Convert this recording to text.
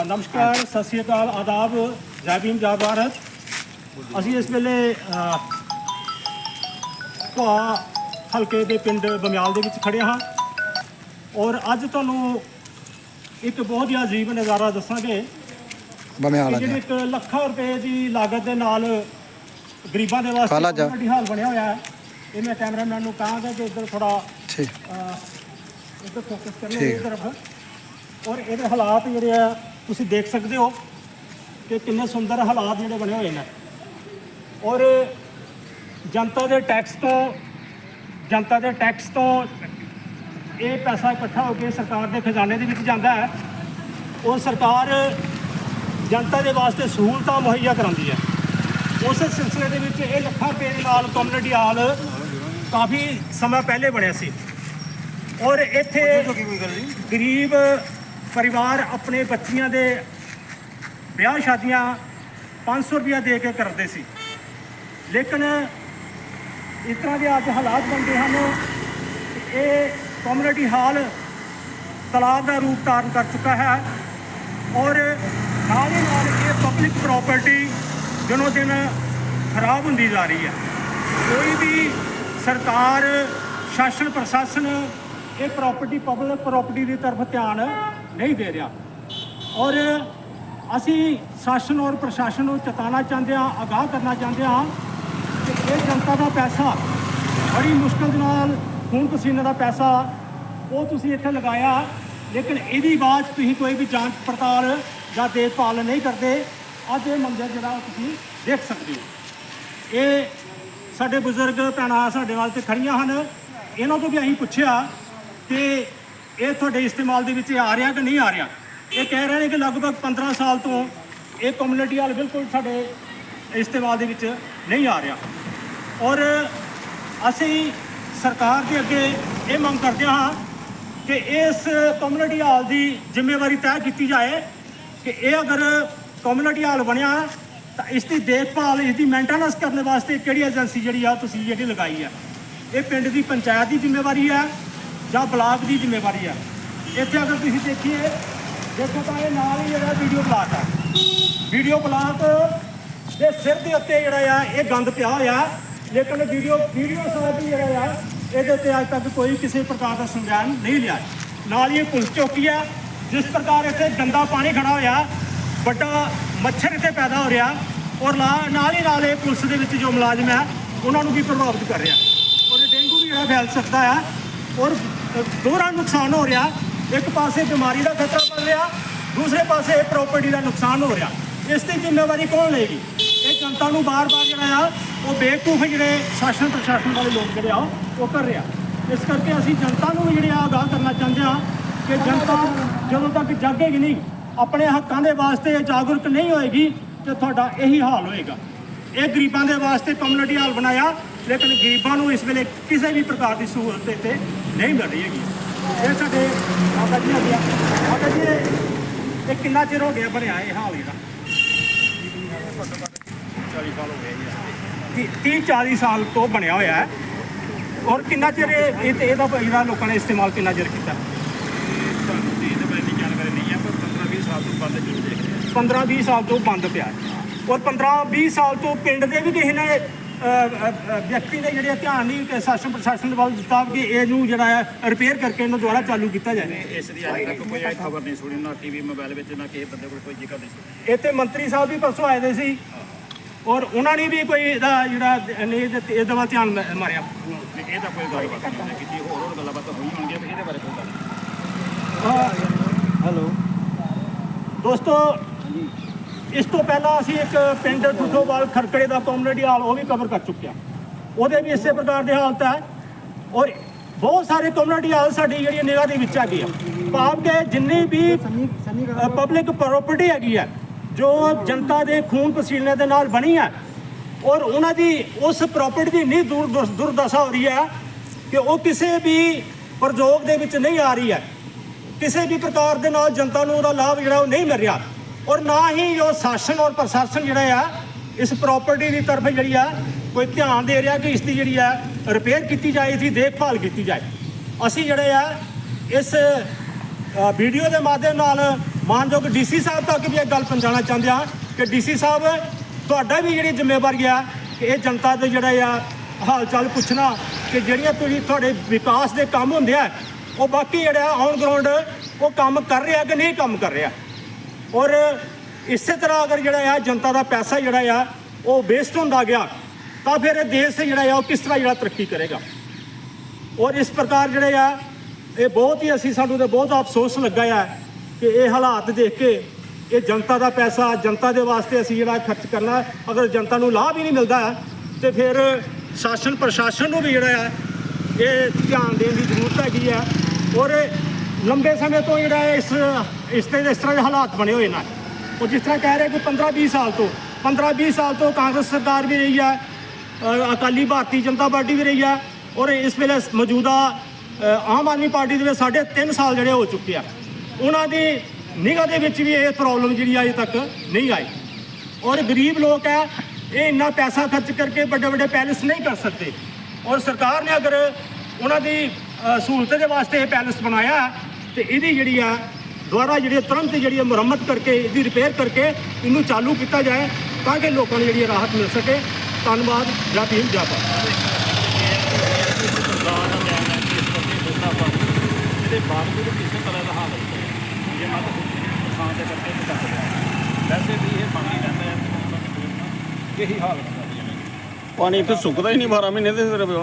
ਨਮਸਕਾਰ ਸਤਿ ਸ਼੍ਰੀ ਅਕਾਲ ਆਦਾਬ ਜੈ ਭੀਮ ਜੈ ਭਾਰਤ। ਅਸੀਂ ਇਸ ਵੇਲੇ ਭਾ ਹਲਕੇ ਦੇ ਪਿੰਡ ਬਮਿਆਲ ਦੇ ਵਿੱਚ ਖੜੇ ਹਾਂ। ਔਰ ਅੱਜ ਤੁਹਾਨੂੰ ਇੱਕ ਬਹੁਤ ਹੀ ਅਜੀਬ ਨਜ਼ਾਰਾ ਦੱਸਾਂਗੇ ਬਮਿਆਲ ਜਿਹੜੇ ਇੱਕ ਲੱਖਾਂ ਰੁਪਏ ਦੀ ਲਾਗਤ ਦੇ ਨਾਲ ਗਰੀਬਾਂ ਦੇ ਵਾਸਤੇ। ਵੱਡੀ ਹਾਲ ਬਣਿਆ ਹੋਇਆ ਹੈ। ਇਹ ਮੈਂ ਕੈਮਰਾਮੈਨ ਨੂੰ ਕਹਾਂਗਾ ਕਿ ਇੱਧਰ ਥੋੜਾ ਠੀਕ। ਇੱਧਰ ਫੋਕਸ ਕਰ ਲਓ। ਇਹ ਤਰਫ। ਔਰ ਇਹਦੇ ਹਾਲਾਤ ਜਿਹੜੇ ਆ ਤੁਸੀਂ ਦੇਖ ਸਕਦੇ ਹੋ ਕਿ ਕਿੰਨੇ ਸੁੰਦਰ ਹਾਲਾਤ ਜਿਹੜੇ ਬਣੇ ਹੋਏ ਨੇ। ਔਰ ਜਨਤਾ ਦੇ ਟੈਕਸ ਤੋਂ ਜਨਤਾ ਦੇ ਟੈਕਸ ਤੋਂ ਇਹ ਪੈਸਾ ਇਕੱਠਾ ਹੋ ਕੇ ਸਰਕਾਰ ਦੇ ਖਜ਼ਾਨੇ ਦੇ ਵਿੱਚ ਜਾਂਦਾ ਹੈ। ਉਹ ਸਰਕਾਰ ਜਨਤਾ ਦੇ ਵਾਸਤੇ ਸਹੂਲਤਾਂ ਮੁਹੱਈਆ ਕਰਾਉਂਦੀ ਹੈ। ਉਸੇ ਸਿਲਸਿਲੇ ਦੇ ਵਿੱਚ ਇਹ ਲੱਖਾਂ ਰੁਪਏ ਦੇ ਨਾਲ ਕਮਿਊਨਿਟੀ ਹਾਲ ਕਾਫੀ ਸਮਾਂ ਪਹਿਲੇ ਬਣਿਆ ਸੀ। ਔਰ ਇੱਥੇ ਗਰੀਬ ਪਰਿਵਾਰ ਆਪਣੇ ਬੱਚੀਆਂ ਦੇ ਵਿਆਹ ਸ਼ਾਦੀਆਂ 500 ਰੁਪਇਆ ਦੇ ਕੇ ਕਰਦੇ ਸੀ। ਲੇਕਿਨ ਇਸ ਤਰ੍ਹਾਂ ਦੇ ਅੱਜ ਹਾਲਾਤ ਬਣਦੇ ਹਨ ਕਿ ਇਹ ਕਮਿਊਨਿਟੀ ਹਾਲ ਤਲਾਬ ਦਾ ਰੂਪ ਧਾਰਨ ਕਰ ਚੁੱਕਾ ਹੈ ਔਰ ਨਾਲ ਹੀ ਨਾਲ ਇਹ ਪਬਲਿਕ ਪ੍ਰਾਪਰਟੀ ਦਿਨੋ ਦਿਨ ਖਰਾਬ ਹੁੰਦੀ ਜਾ ਰਹੀ ਹੈ। ਕੋਈ ਵੀ ਸਰਕਾਰ, ਸ਼ਾਸਨ, ਪ੍ਰਸ਼ਾਸਨ ਇਹ ਪ੍ਰਾਪਰਟੀ ਪਬਲਿਕ ਪ੍ਰਾਪਰਟੀ ਦੀ ਤਰਫ ਧਿਆਨ ਨਹੀਂ ਦੇ ਰਿਹਾ। ਔਰ ਅਸੀਂ ਸ਼ਾਸਨ ਔਰ ਪ੍ਰਸ਼ਾਸਨ ਨੂੰ ਚੇਤਾਉਣਾ ਚਾਹੁੰਦੇ ਹਾਂ ਆਗਾਹ ਕਰਨਾ ਚਾਹੁੰਦੇ ਹਾਂ ਕਿ ਇਹ ਜਨਤਾ ਦਾ ਪੈਸਾ ਬੜੀ ਮੁਸ਼ਕਲ ਨਾਲ ਖੂਨ ਪਸੀਨੇ ਦਾ ਪੈਸਾ ਉਹ ਤੁਸੀਂ ਇੱਥੇ ਲਗਾਇਆ, ਲੇਕਿਨ ਇਹਦੀ ਬਾਅਦ 'ਚ ਤੁਸੀਂ ਕੋਈ ਵੀ ਜਾਂਚ ਪੜਤਾਲ ਜਾਂ ਦੇਖਭਾਲ ਨਹੀਂ ਕਰਦੇ। ਅੱਜ ਇਹ ਮੰਜ਼ਰ ਜਿਹੜਾ ਤੁਸੀਂ ਦੇਖ ਸਕਦੇ ਹੋ। ਇਹ ਸਾਡੇ ਬਜ਼ੁਰਗ ਭੈਣਾਂ ਸਾਡੇ ਨਾਲ ਤੇ ਖੜੀਆਂ ਹਨ। ਇਹਨਾਂ ਤੋਂ ਵੀ ਅਸੀਂ ਪੁੱਛਿਆ ਕਿ ਇਹ ਤੁਹਾਡੇ ਇਸਤੇਮਾਲ ਦੇ ਵਿੱਚ ਆ ਰਿਹਾ ਕਿ ਨਹੀਂ ਆ ਰਿਹਾ? ਇਹ ਕਹਿ ਰਹੇ ਨੇ ਕਿ ਲਗਭਗ 15 ਸਾਲ ਤੋਂ ਇਹ ਕਮਿਊਨਿਟੀ ਹਾਲ ਬਿਲਕੁਲ ਸਾਡੇ ਇਸਤੇਮਾਲ ਦੇ ਵਿੱਚ ਨਹੀਂ ਆ ਰਿਹਾ। ਔਰ ਅਸੀਂ ਸਰਕਾਰ ਦੇ ਅੱਗੇ ਇਹ ਮੰਗ ਕਰਦੇ ਹਾਂ ਕਿ ਇਸ ਕਮਿਊਨਿਟੀ ਹਾਲ ਦੀ ਜ਼ਿੰਮੇਵਾਰੀ ਤੈਅ ਕੀਤੀ ਜਾਏ ਕਿ ਇਹ ਅਗਰ ਕਮਿਊਨਿਟੀ ਹਾਲ ਬਣਿਆ ਤਾਂ ਇਸ ਦੀ ਦੇਖਭਾਲ ਇਸ ਦੀ ਮੇਨਟੇਨੈਂਸ ਕਰਨ ਵਾਸਤੇ ਕਿਹੜੀ ਏਜੰਸੀ ਜਿਹੜੀ ਆ ਤੁਸੀਂ ਜਿਹੜੀ ਲਗਾਈ ਹੈ ਇਹ ਪਿੰਡ ਦੀ ਪੰਚਾਇਤ ਦੀ ਜ਼ਿੰਮੇਵਾਰੀ ਹੈ। ਜਾਂ ਬਲਾਕ ਦੀ ਜ਼ਿੰਮੇਵਾਰੀ ਆ। ਇੱਥੇ ਅਗਰ ਤੁਸੀਂ ਦੇਖੀਏ, ਦੇਖੋ ਤਾਂ ਇਹ ਨਾਲ ਹੀ ਜਿਹੜਾ ਵੀਡੀਓ ਬਲਾਕ ਹੈ ਵੀਡੀਓ ਬਲਾਕ ਦੇ ਸਿਰ ਦੇ ਉੱਤੇ ਜਿਹੜਾ ਆ, ਇਹ ਗੰਦ ਪਿਆ ਹੋਇਆ। ਲੇਕਿਨ ਵੀਡੀਓ ਵੀਡੀਓ ਸਾਹਿਬ ਜਿਹੜਾ ਆ, ਇਹਦੇ ਉੱਤੇ ਅੱਜ ਤੱਕ ਕੋਈ ਕਿਸੇ ਪ੍ਰਕਾਰ ਦਾ ਸੰਗਿਆਨ ਨਹੀਂ ਲਿਆ। ਨਾਲ ਹੀ ਇਹ ਪੁਲਿਸ ਚੌਕੀ ਆ, ਜਿਸ ਪ੍ਰਕਾਰ ਇੱਥੇ ਗੰਦਾ ਪਾਣੀ ਖੜਾ ਹੋਇਆ, ਵੱਡਾ ਮੱਛਰ ਇੱਥੇ ਪੈਦਾ ਹੋ ਰਿਹਾ, ਔਰ ਲਾ- ਨਾਲ ਹੀ ਨਾਲ ਇਹ ਪੁਲਿਸ ਦੇ ਵਿੱਚ ਜੋ ਮੁਲਾਜ਼ਮ ਹੈ ਉਹਨਾਂ ਨੂੰ ਵੀ ਪ੍ਰਭਾਵਿਤ ਕਰ ਰਿਹਾ। ਔਰ ਡੇਂਗੂ ਵੀ ਜਿਹੜਾ ਫੈਲ ਸਕਦਾ ਆ ਔਰ ਦੋਹਰਾ ਨੁਕਸਾਨ ਹੋ ਰਿਹਾ। ਇੱਕ ਪਾਸੇ ਬਿਮਾਰੀ ਦਾ ਖਤਰਾ ਬਣ ਰਿਹਾ, ਦੂਸਰੇ ਪਾਸੇ ਪ੍ਰਾਪਰਟੀ ਦਾ ਨੁਕਸਾਨ ਹੋ ਰਿਹਾ। ਇਸ ਦੀ ਜ਼ਿੰਮੇਵਾਰੀ ਕੌਣ ਲਏਗੀ? ਇਹ ਜਨਤਾ ਨੂੰ ਬਾਰ-ਬਾਰ ਜਿਹੜਾ ਆ, ਉਹ ਬੇਵਕੂਫ ਜਿਹੜੇ ਸ਼ਾਸਨ ਪ੍ਰਸ਼ਾਸਨ ਵਾਲੇ ਲੋਕ ਜਿਹੜੇ ਆ, ਉਹ ਕਰ ਰਿਹਾ। ਇਸ ਕਰਕੇ ਅਸੀਂ ਜਨਤਾ ਨੂੰ ਵੀ ਜਿਹੜੇ ਆ ਆਗਾਹ ਕਰਨਾ ਚਾਹੁੰਦੇ ਆ ਕਿ ਜਨਤਾ ਜਦੋਂ ਤੱਕ ਜਾਗੇਗੀ ਨਹੀਂ, ਆਪਣੇ ਹੱਕਾਂ ਦੇ ਵਾਸਤੇ ਜਾਗਰੂਕ ਨਹੀਂ ਹੋਏਗੀ, ਤੇ ਤੁਹਾਡਾ ਇਹੀ ਹਾਲ ਹੋਏਗਾ। ਇਹ ਗਰੀਬਾਂ ਦੇ ਵਾਸਤੇ ਕਮਿਊਨਿਟੀ ਹਾਲ ਬਣਾਇਆ ਲੇਕਿਨ ਗਰੀਬਾਂ ਨੂੰ ਇਸ ਵੇਲੇ ਕਿਸੇ ਵੀ ਪ੍ਰਕਾਰ ਦੀ ਸਹੂਲਤ ਇੱਥੇ ਨਹੀਂ ਮਿਲ ਰਹੀ ਹੈਗੀ। ਇਹ ਸਾਡੇ ਬਾਬਾ ਜੀ ਆ ਗਿਆ ਬਾਬਾ ਜੀ, ਇਹ- ਕਿੰਨਾ ਚਿਰ ਹੋ ਗਿਆ ਬਣਿਆ ਇਹ ਹਾਲ ਜਿਹੜਾ 30 40 ਸਾਲ ਤੋਂ ਬਣਿਆ ਹੋਇਆ ਹੈ। ਔਰ ਕਿੰਨਾ ਚਿਰ ਇਹ ਤੇ ਇਹਦਾ ਜਿਹੜਾ ਲੋਕਾਂ ਨੇ ਇਸਤੇਮਾਲ ਕਿੰਨਾ ਚਿਰ ਕੀਤਾ? ਸਾਨੂੰ ਤੇ ਇਹਦੇ ਬਾਰੇ ਜਾਣਕਾਰੀ ਨਹੀਂ ਹੈ ਪਰ 15 20 ਸਾਲ ਤੋਂ ਬੰਦ ਜ਼ਰੂਰ ਦੇਖ 15 20 ਸਾਲ ਤੋਂ ਬੰਦ ਪਿਆ ਔਰ 15 20 ਸਾਲ ਤੋਂ ਪਿੰਡ ਦੇ ਵੀ ਕਿਸੇ ਨੇ ਵਿਅਕਤੀ ਨੇ ਜਿਹੜੇ ਧਿਆਨ ਨਹੀਂ ਕਿ ਸ਼ਾਸਨ ਪ੍ਰਸ਼ਾਸਨ ਵੱਲ ਦਿੱਤਾ ਕਿ ਇਹਨੂੰ ਜਿਹੜਾ ਹੈ ਰਿਪੇਅਰ ਕਰਕੇ ਇਹਨੂੰ ਦੁਬਾਰਾ ਚਾਲੂ ਕੀਤਾ ਜਾਵੇ ਇਸ ਦੀ ਅਜੇ ਤੱਕ ਕੋਈ ਖਬਰ ਨਹੀਂ ਸੁਣੀ ਨਾ ਟੀਵੀ ਮੋਬਾਈਲ ਵਿੱਚ ਨਾ ਕਿਸੇ ਬੰਦੇ ਕੋਲ ਕੋਈ ਜ਼ਿਕਰ ਨਹੀਂ ਸੁਣੀ। ਇੱਥੇ ਮੰਤਰੀ ਸਾਹਿਬ ਵੀ ਪਰਸੋਂ ਆਏ ਦੇ ਸੀ ਔਰ ਉਹਨਾਂ ਨੇ ਵੀ ਕੋਈ ਇਹਦਾ ਜਿਹੜਾ ਨਹੀਂ ਇਹਦੇ ਇਹਦੇ ਵੱਲ ਧਿਆਨ ਮਾਰਿਆ। ਇਹ ਤਾਂ ਕੋਈ ਗੱਲਬਾਤ ਨਹੀਂ ਕੀਤੀ ਹੋਰ ਹੋਰ ਗੱਲਾਂ ਬਾਤਾਂ ਹੋਈਆਂ ਹੋਣਗੀਆਂ ਤੇ ਇਹਦੇ ਬਾਰੇ ਕੋਈ ਗੱਲ ਹੈਲੋ ਦੋਸਤੋ ਇਸ ਤੋਂ ਪਹਿਲਾਂ ਅਸੀਂ ਇੱਕ ਪਿੰਡ ਠੁੱਠੋਵਾਲ ਖਰਕੜੇ ਦਾ ਕਮਿਊਨਿਟੀ ਹਾਲ ਉਹ ਵੀ ਕਵਰ ਕਰ ਚੁੱਕਿਆ। ਉਹਦੇ ਵੀ ਇਸੇ ਪ੍ਰਕਾਰ ਦੀ ਹਾਲਤ ਹੈ। ਔਰ ਬਹੁਤ ਸਾਰੇ ਕਮਿਊਨਿਟੀ ਹਾਲ ਸਾਡੀ ਜਿਹੜੀ ਨਿਗਾਹ ਦੇ ਵਿੱਚ ਆ। ਗਈ ਆ ਭਾਵ ਕਿ ਜਿੰਨੀ ਵੀ ਪਬਲਿਕ ਪ੍ਰਾਪਰਟੀ ਹੈਗੀ ਹੈ, ਜੋ ਜਨਤਾ ਦੇ ਖੂਨ ਪਸੀਨੇ ਦੇ ਨਾਲ ਬਣੀ ਹੈ, ਔਰ ਉਹਨਾਂ ਦੀ ਉਸ ਪ੍ਰਾਪਰਟੀ ਦੀ ਨਹੀਂ ਦੂਰ, ਦੁਰਦਸ਼ਾ ਹੋ ਰਹੀ ਹੈ ਕਿ ਉਹ ਕਿਸੇ ਵੀ ਪ੍ਰਯੋਗ ਦੇ ਵਿੱਚ ਨਹੀਂ ਆ ਰਹੀ ਹੈ। ਕਿਸੇ ਵੀ ਪ੍ਰਕਾਰ ਦੇ ਨਾਲ ਜਨਤਾ ਨੂੰ ਉਹਦਾ ਲਾਭ ਜਿਹੜਾ ਉਹ ਨਹੀਂ ਮਿਲ ਰਿਹਾ। ਔਰ ਨਾ ਹੀ ਉਹ ਸ਼ਾਸਨ ਔਰ ਪ੍ਰਸ਼ਾਸਨ ਜਿਹੜਾ ਆ, ਇਸ ਪ੍ਰਾਪਰਟੀ ਦੀ ਤਰਫ ਜਿਹੜੀ ਆ, ਕੋਈ ਧਿਆਨ ਦੇ ਰਿਹਾ ਕਿ ਇਸ ਦੀ ਜਿਹੜੀ ਆ ਰਿਪੇਅਰ ਕੀਤੀ ਜਾਏ ਇਸ ਦੀ ਦੇਖਭਾਲ ਕੀਤੀ ਜਾਏ। ਅਸੀਂ ਜਿਹੜੇ ਆ, ਇਸ ਵੀਡੀਓ ਦੇ ਮਾਧਿਅਮ ਨਾਲ ਮਾਨਯੋਗ ਡੀਸੀ ਸਾਹਿਬ ਤੱਕ ਵੀ ਇਹ ਗੱਲ ਪਹੁੰਚਾਉਣਾ ਚਾਹੁੰਦੇ ਹਾਂ ਕਿ ਡੀਸੀ ਸਾਹਿਬ, ਤੁਹਾਡਾ ਵੀ ਜਿਹੜੀ ਜ਼ਿੰਮੇਵਾਰੀ ਆ ਕਿ ਇਹ ਜਨਤਾ ਦੇ ਜਿਹੜਾ ਆ ਹਾਲ ਚਾਲ ਪੁੱਛਣਾ ਕਿ ਜਿਹੜੀਆਂ ਤੁਸੀਂ ਤੁਹਾਡੇ ਵਿਕਾਸ ਦੇ ਕੰਮ ਹੁੰਦੇ ਆ, ਉਹ ਬਾਕੀ ਜਿਹੜਾ ਔਨ ਗਰਾਊਂਡ ਉਹ ਕੰਮ ਕਰ ਰਿਹਾ ਕਿ ਨਹੀਂ ਕੰਮ ਕਰ ਰਿਹਾ। ਔਰ ਇਸੇ ਤਰ੍ਹਾਂ ਅਗਰ ਜਿਹੜਾ ਆ ਜਨਤਾ ਦਾ ਪੈਸਾ ਜਿਹੜਾ ਆ, ਉਹ ਵੇਸਟ ਹੁੰਦਾ ਗਿਆ, ਤਾਂ ਫਿਰ ਇਹ ਦੇਸ਼ ਜਿਹੜਾ ਆ, ਉਹ ਕਿਸ ਤਰ੍ਹਾਂ ਜਿਹੜਾ ਤਰੱਕੀ ਕਰੇਗਾ? ਔਰ ਇਸ ਪ੍ਰਕਾਰ ਜਿਹੜੇ ਆ, ਇਹ ਬਹੁਤ ਹੀ ਅਸੀਂ ਸਾਨੂੰ ਤੇ ਬਹੁਤ ਅਫਸੋਸ ਲੱਗਾ ਆ ਕਿ ਇਹ ਹਾਲਾਤ ਦੇਖ ਕੇ ਇਹ ਜਨਤਾ ਦਾ ਪੈਸਾ, ਜਨਤਾ ਦੇ ਵਾਸਤੇ ਅਸੀਂ ਜਿਹੜਾ ਖਰਚ ਕਰਨਾ, ਅਗਰ ਜਨਤਾ ਨੂੰ ਲਾਭ ਹੀ ਨਹੀਂ ਮਿਲਦਾ, ਤੇ ਫਿਰ ਸ਼ਾਸਨ, ਪ੍ਰਸ਼ਾਸਨ ਨੂੰ ਵੀ ਜਿਹੜਾ ਆ, ਇਹ ਧਿਆਨ ਦੇਣ ਦੀ ਜ਼ਰੂਰਤ ਹੈਗੀ ਆ। ਔਰ ਲੰਬੇ ਸਮੇਂ ਤੋਂ ਜਿਹੜਾ ਇਸ ਇਸ ਤੇ ਇਸ ਤਰ੍ਹਾਂ ਦੇ ਹਾਲਾਤ ਬਣੇ ਹੋਏ ਨੇ। ਉਹ ਜਿਸ ਤਰ੍ਹਾਂ ਕਹਿ ਰਹੇ ਕਿ 15 20 ਸਾਲ ਤੋਂ 15 20 ਸਾਲ ਤੋਂ ਕਾਂਗਰਸ ਸਰਕਾਰ ਵੀ ਰਹੀ ਹੈ ਅ, ਅਕਾਲੀ ਭਾਰਤੀ ਜਨਤਾ ਪਾਰਟੀ ਵੀ ਰਹੀ ਹੈ ਔਰ ਇਸ ਵੇਲੇ ਮੌਜੂਦਾ ਆਮ ਆਦਮੀ ਪਾਰਟੀ ਦੇ ਵਿੱਚ ਸਾਢੇ 3 ਸਾਲ ਜਿਹੜੇ ਹੋ ਚੁੱਕੇ ਆ। ਉਹਨਾਂ ਦੀ ਨਿਗਾਹ ਦੇ ਵਿੱਚ ਵੀ ਇਹ ਪ੍ਰੋਬਲਮ ਜਿਹੜੀ ਅਜੇ ਤੱਕ ਨਹੀਂ ਆਈ। ਔਰ ਗਰੀਬ ਲੋਕ ਹੈ ਇਹ ਇੰਨਾ ਪੈਸਾ ਖਰਚ ਕਰਕੇ ਵੱਡੇ ਵੱਡੇ ਪੈਲੇਸ ਨਹੀਂ ਕਰ ਸਕਦੇ। ਔਰ ਸਰਕਾਰ ਨੇ ਅਗਰ ਉਹਨਾਂ ਦੀ ਸਹੂਲਤ ਦੇ ਵਾਸਤੇ ਇਹ ਪੈਲੇਸ ਬਣਾਇਆ ਹੈ, ਤੇ ਇਹਦੀ ਜਿਹੜੀ ਆ ਦੁਆਰਾ ਜਿਹੜੀ ਤੁਰੰਤ ਜਿਹੜੀ ਮੁਰੰਮਤ ਕਰਕੇ, ਇਹਦੀ ਰਿਪੇਅਰ ਕਰਕੇ ਇਹਨੂੰ ਚਾਲੂ ਕੀਤਾ ਜਾਏ ਤਾਂ ਕਿ ਲੋਕਾਂ ਨੂੰ ਜਿਹੜੀ ਰਾਹਤ ਮਿਲ ਸਕੇ। ਧੰਨਵਾਦ, ਜੈ ਭੀਮ, ਜੈ ਭਾਰਤ। ਸਰਕਾਰ ਦਾ ਬਾਵਜੂਦ ਕਿਸੇ ਤਰ੍ਹਾਂ ਦਾ ਹਾਲ ਜੇ ਮਤ ਨੁਕਸਾਨ ਦੇ ਕਰਕੇ ਨਹੀਂ ਵੈਸੇ ਵੀ ਇਹ ਪਾਣੀ ਰਹਿੰਦਾ ਹੈ ਇਹੀ ਹਾਲ ਪਾਣੀ ਇੱਥੇ ਸੁੱਕਦਾ ਹੀ ਨਹੀਂ 12 ਮਹੀਨੇ ਤੇ ਫਿਰ